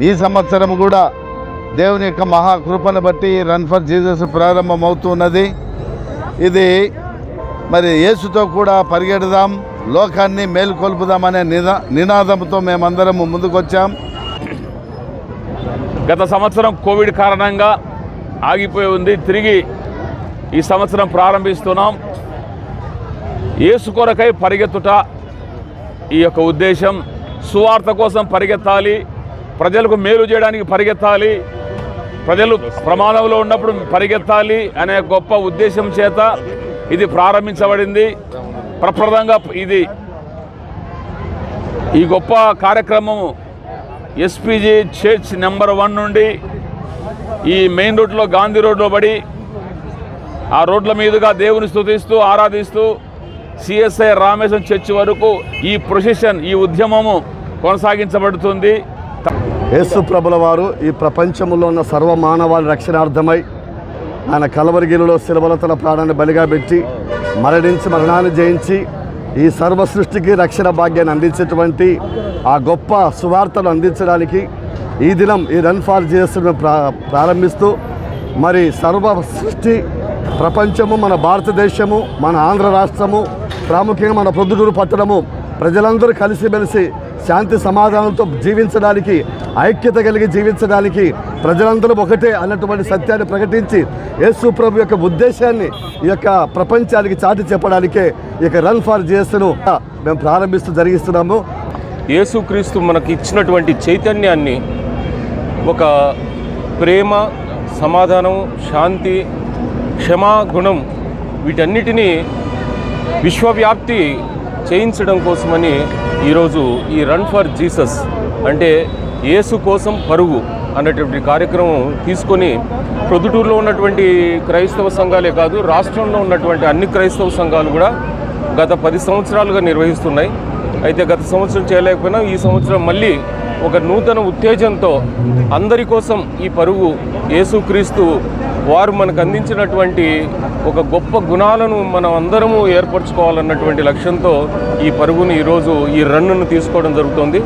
ఈ సంవత్సరం కూడా దేవుని యొక్క మహాకృపను బట్టి రన్ ఫర్ జీసస్ ప్రారంభమవుతున్నది. ఇది మరి యేసుతో కూడా పరిగెడదాం లోకాన్ని మేలుకొల్పుదామనే నినా నినాదంతో మేమందరము ముందుకొచ్చాం. గత సంవత్సరం కోవిడ్ కారణంగా ఆగిపోయి ఉంది. తిరిగి ఈ సంవత్సరం ప్రారంభిస్తున్నాం. యేసు కొరకై పరిగెత్తుట ఈ యొక్క ఉద్దేశం. సువార్త కోసం పరిగెత్తాలి. ప్రజలకు మేలు చేయడానికి పరిగెత్తాలి. ప్రజలు ప్రమాదంలో ఉన్నప్పుడు పరిగెత్తాలి అనే గొప్ప ఉద్దేశం చేత ఇది ప్రారంభించబడింది. ప్రప్రదంగా ఇది ఈ గొప్ప కార్యక్రమం ఎస్పీజీ చర్చ్ నెంబర్ వన్ నుండి ఈ మెయిన్ రోడ్లో గాంధీ రోడ్లో పడి ఆ రోడ్ల మీదుగా దేవుని స్తుతిస్తూ ఆరాధిస్తూ సిఎస్ఐ రామేశ్వరం చర్చ్ వరకు ఈ ప్రొసెషన్ ఈ ఉద్యమము కొనసాగించబడుతుంది. యేసు ప్రభుల వారు ఈ ప్రపంచంలో ఉన్న సర్వ మానవాళి రక్షణార్థమై ఆయన కలవరిగిరిలో శిలవల తన ప్రాణాన్ని బలిగా పెట్టి మరణించి మరణాన్ని జయించి ఈ సర్వ సృష్టికి రక్షణ భాగ్యాన్ని అందించేటువంటి ఆ గొప్ప సువార్తను అందించడానికి ఈ దినం ఈ రన్ ఫార్ జీసస్ను ప్రా ప్రారంభిస్తూ మరి సర్వ సృష్టి ప్రపంచము మన భారతదేశము మన ఆంధ్ర రాష్ట్రము ప్రాముఖ్యంగా మన ప్రొద్దుటూరు పట్టణము ప్రజలందరూ కలిసిమెలిసి శాంతి సమాధానంతో జీవించడానికి ఐక్యత కలిగి జీవించడానికి ప్రజలందరూ ఒకటే అన్నటువంటి సత్యాన్ని ప్రకటించి యేసు ప్రభు యొక్క ఉద్దేశాన్ని ఈ యొక్క ప్రపంచానికి చాటి చెప్పడానికే ఈ యొక్క రన్ ఫార్ జిఎస్ను మేము ప్రారంభిస్తూ జరిగిస్తున్నాము. యేసుక్రీస్తు మనకి ఇచ్చినటువంటి చైతన్యాన్ని ఒక ప్రేమ సమాధానం శాంతి క్షమా గుణం వీటన్నిటినీ విశ్వవ్యాప్తి చేయించడం కోసమని ఈరోజు ఈ రన్ ఫర్ జీసస్ అంటే యేసు కోసం పరుగు అన్నటువంటి కార్యక్రమం తీసుకొని ప్రొద్దుటూరులో ఉన్నటువంటి క్రైస్తవ సంఘాలే కాదు రాష్ట్రంలో ఉన్నటువంటి అన్ని క్రైస్తవ సంఘాలు కూడా గత పది సంవత్సరాలుగా నిర్వహిస్తున్నాయి. అయితే గత సంవత్సరం చేయలేకపోయినా ఈ సంవత్సరం మళ్ళీ ఒక నూతన ఉత్తేజంతో అందరి కోసం ఈ పరుగు యేసుక్రీస్తు వారు మనకు అందించినటువంటి ఒక గొప్ప గుణాలను మనం అందరము ఏర్పరచుకోవాలన్నటువంటి లక్ష్యంతో ఈ పరుగుని ఈరోజు ఈ రన్నును తీసుకోవడం జరుగుతుంది.